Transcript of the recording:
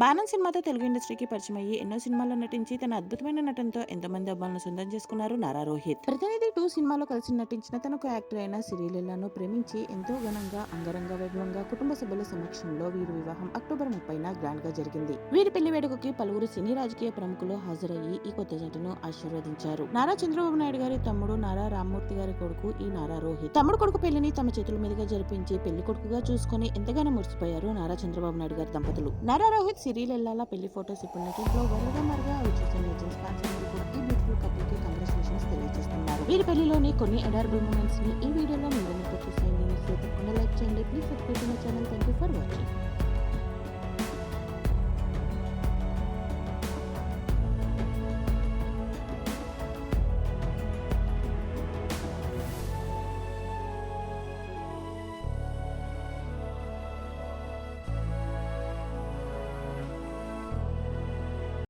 బాణం సినిమాతో తెలుగు ఇండస్ట్రీకి పరిచయం అయ్యి ఎన్నో సినిమాల్లో నటించి తన అద్భుతమైన నటనతో ఎంతో మంది అబ్బాయిలను సొంతం చేసుకున్నారు నారా రోహిత్. ప్రతినిధి టూ సినిమాలో కలిసి నటించిన తనకు యాక్టర్ అయిన సిరిలీలను ప్రేమించి ఎంతో ఘనంగా అంగరంగ వైభవంగా కుటుంబ సభ్యుల సమక్షంలో వీరి వివాహం అక్టోబర్ ముప్పైన గ్రాండ్గా జరిగింది. వీరి పెళ్ళి వేడుకకి పలువురు సినీ రాజకీయ ప్రముఖులు హాజరయ్యి ఈ కొత్త జంటను ఆశీర్వదించారు. నారా చంద్రబాబు నాయుడు గారి తమ్ముడు నారా రామ్మూర్తి గారి కొడుకు ఈ నారా రోహిత్. తమ్ముడు కొడుకు పెళ్ళిని తమ చేతుల మీదుగా జరిపించి పెళ్ళి కొడుకుగా చూసుకొని ఎంతగానో మురిసిపోయారు నారా చంద్రబాబు నాయుడు గారి దంపతులు. నారా రోహిత్ సిరీల్ ఎల్లాల పెళ్ళి ఫొటోస్ ఇప్పుడు ఇంట్లో వరుగా మరుగా వచ్చేసిన చూసిన ఫ్యాన్స్ కూడా ఈ బ్యూటిఫుల్ కపుల్కి కంగ్రాచులేషన్స్ తెలియజేస్తున్నారు. వీరి పెళ్ళిలోని కొన్ని అడారబుల్ మూమెంట్స్ని ఈ వీడియోలో మీరు మీకు చూసేయండి తప్పకుండా లైక్ చేయండి. Please subscribe my channel thank you for watching